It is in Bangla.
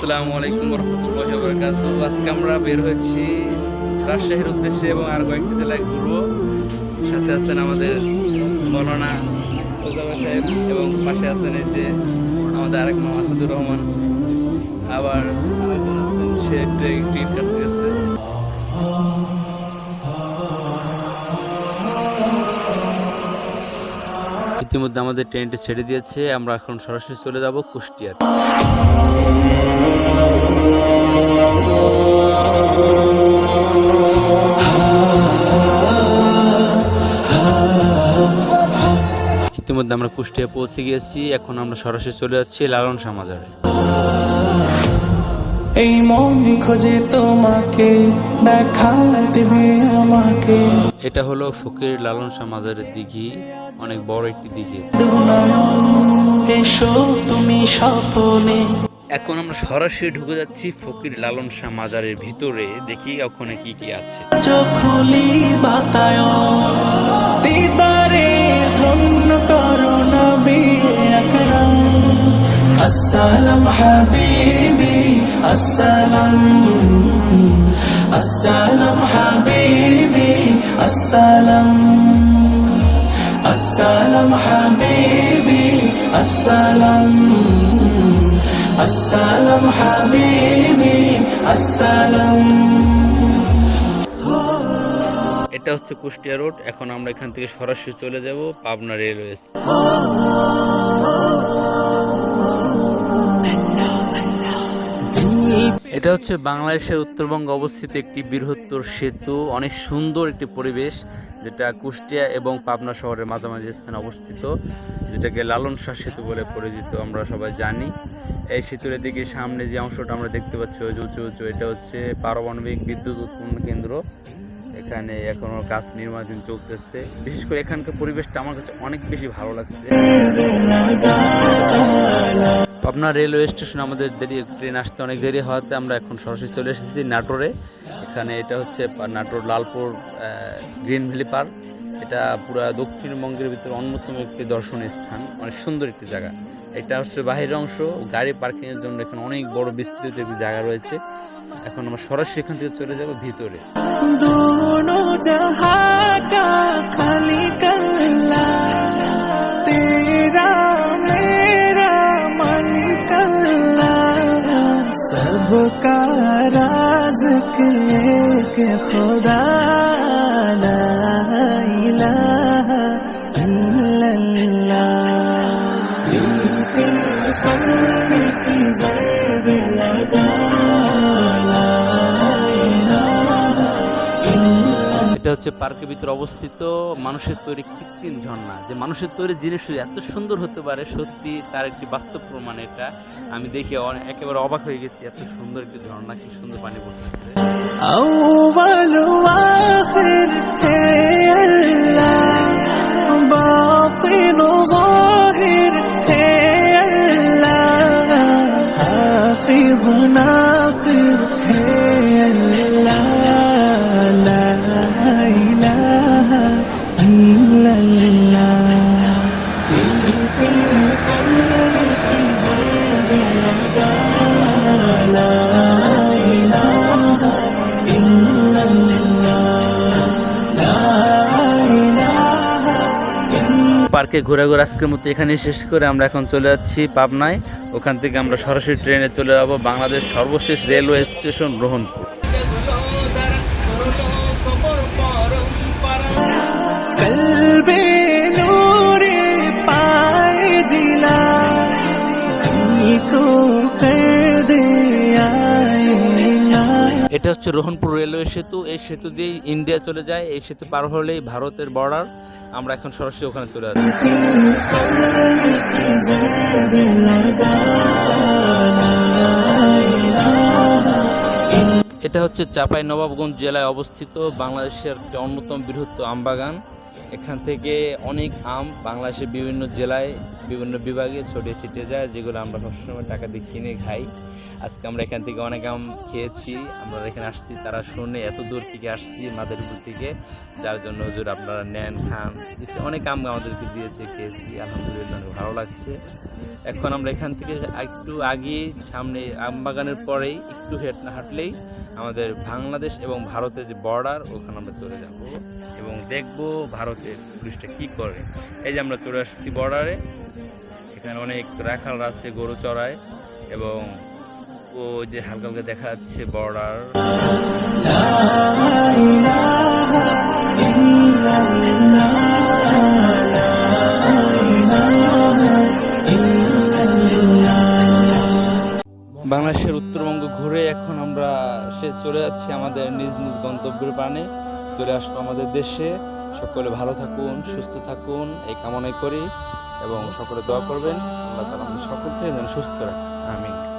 আসসালামু আলাইকুম রহমতুল্লাহ বরকাত আজকে আমরা বের হয়েছি রাজশাহীর উদ্দেশ্যে এবং আর কয়েকটি জেলায় ঘুরবো। সাথে আছেন আমাদের মৌলানা ওজামা সাহেব এবং পাশে আছেন এই যে আমাদের আরেক আসাদুর রহমান। আবার সে টিকিট কাটতে গেছে। ইতিমধ্যে আমাদের ট্রেনটি ছেড়ে দিয়েছে। আমরা এখন সরাসরি চলে যাব কুষ্টিয়ার ইতিমধ্যে আমরা কুষ্টিয়া পৌঁছে গিয়েছি। এখন আমরা সরাসরি চলে যাচ্ছি লালন সামাজারে। এই মন খোঁজে তোমাকে দেখা দেবে আমাকে। এটা হলো ফকির লালন সামাজারের দিঘি। অনেক বড় একটি দিঘি এসো তুমি স্বপনে। এখন আমরা সরাসরি ঢুকে যাচ্ছি ফকির লালন শাহ মাজারের ভিতরে। দেখি ওখানে কি কি আছে। চোখলি বাতায় দিদারে ধন্য করো নবী আকরাম। আসসালাম হাবিবি আসসালাম। আসসালাম হাবিবি আসসালাম। আসসালাম হাবিবি আসসালাম আসসালাম হাবিবি আসসালাম এটা হচ্ছে কুষ্টিয়া রোড, এখন আমরা এখান থেকে সরাসরি চলে যাব পাবনা রেলওয়ে এটা হচ্ছে বাংলাদেশের উত্তরবঙ্গে অবস্থিত একটি বৃহত্তর সেতু, অনেক সুন্দর একটি পরিবেশ, যেটা কুষ্টিয়া এবং পাবনা শহরের মাঝামাঝি স্থানে অবস্থিত, যেটাকে লালন শাহ সেতু বলে পরিচিত, আমরা সবাই জানি। এই সেতুর দিকে সামনে যে অংশটা আমরা দেখতে পাচ্ছি, ওই উঁচু উঁচু, এটা হচ্ছে পারমাণবিক বিদ্যুৎ উৎপন্ন কেন্দ্র। এখানে এখনও কাজ নির্মাণাধীন চলতেছে। বিশেষ করে এখানকার পরিবেশটা আমার কাছে অনেক বেশি ভালো লাগছে। পাবনা রেলওয়ে স্টেশন, আমাদের দেরি, ট্রেন আসতে অনেক দেরি হওয়াতে আমরা এখন সরাসরি চলে এসেছি নাটোরে। এখানে এটা হচ্ছে Natore Lalpur green valley park. এটা পুরা দক্ষিণবঙ্গের ভিতরে অন্যতম একটি দর্শনীয় স্থান, অনেক সুন্দর একটি জায়গা। এটা হচ্ছে বাহিরের অংশ, গাড়ি পার্কিংয়ের জন্য এখানে অনেক বড় বিস্তৃত একটি জায়গা রয়েছে। এখন আমরা সরাসরি এখান থেকে চলে যাব ভিতরে। খালি তেরা सबका राज़िक एक खुदा ला इलाहा इल्लल्लाह दिल के कल्ब की ज़र्ब लगा এটা হচ্ছে পার্কের ভিতরে অবস্থিত মানুষের তৈরি কৃত্রিম ঝর্ণা। যে মানুষের তৈরি জিনিস এত সুন্দর হতে পারে, সত্যি তার একটি বাস্তব প্রমাণ এটা। আমি দেখি একেবারে অবাক হয়ে গেছি, এত সুন্দর একটি ঝর্ণা, কি সুন্দর পানি পড়তেছে। নাসির পার্কে ঘুরে ঘুরে আজকের মতো এখানেই শেষ করে আমরা এখন চলে যাচ্ছি পাবনায়। ওখান থেকে আমরা সরাসরি ট্রেনে চলে যাব বাংলাদেশ সর্বশেষ রেলওয়ে স্টেশন রোহনপুর। এটা হচ্ছে রোহনপুর রেলওয়ে সেতু। এই সেতু দিয়েই ইন্ডিয়া চলে যায়। এই সেতু পার হলেই ভারতের বর্ডার আমরা এখন সরাসরি ওখানে চলে আসি এটা হচ্ছে চাপাই নবাবগঞ্জ জেলায় অবস্থিত বাংলাদেশের অন্যতম বৃহত্তম আমবাগান। এখান থেকে অনেক আম বাংলাদেশের বিভিন্ন জেলায়, বিভিন্ন বিভাগে ছড়িয়ে ছিটিয়ে যায়, যেগুলো আমরা সবসময় টাকা দিয়ে কিনে খাই। আজকে আমরা এখান থেকে অনেক আম খেয়েছি, আমরা এখানে আসছি, তারা শুনে এত দূর থেকে আসছি মাদারীপুর থেকে, যার জন্য হুজুর আপনারা নেন, খান। অনেক আম আমাদেরকে দিয়েছে, খেয়েছি, আলহামদুলিল্লাহ অনেক ভালো লাগছে। এখন আমরা এখান থেকে একটু আগে সামনে আম বাগানের পরেই একটু হেঁট- হাঁটলেই আমাদের বাংলাদেশ এবং ভারতের যে বর্ডার ওখানে আমরা চলে যাব। এবং দেখব ভারতের পুলিশটা কি করে। এই যে আমরা চলে আসছি বর্ডারে এখানে অনেক রাখাল আছে গরু চড়ায় এবং ও যে হালকা হালকা দেখা যাচ্ছে বর্ডার বাংলাদেশের উত্তরবঙ্গ ঘুরে এখন আমরা সে চলে যাচ্ছি আমাদের নিজ নিজ গন্তব্যের প্রাণে চলে আসব আমাদের দেশে। সকলে ভালো থাকুন, সুস্থ থাকুন, এই কামনাই করি এবং সকলে দোয়া করবেন। আল্লাহ তালা আমাদের সকলকে যেন সুস্থ রাখি। আমিন।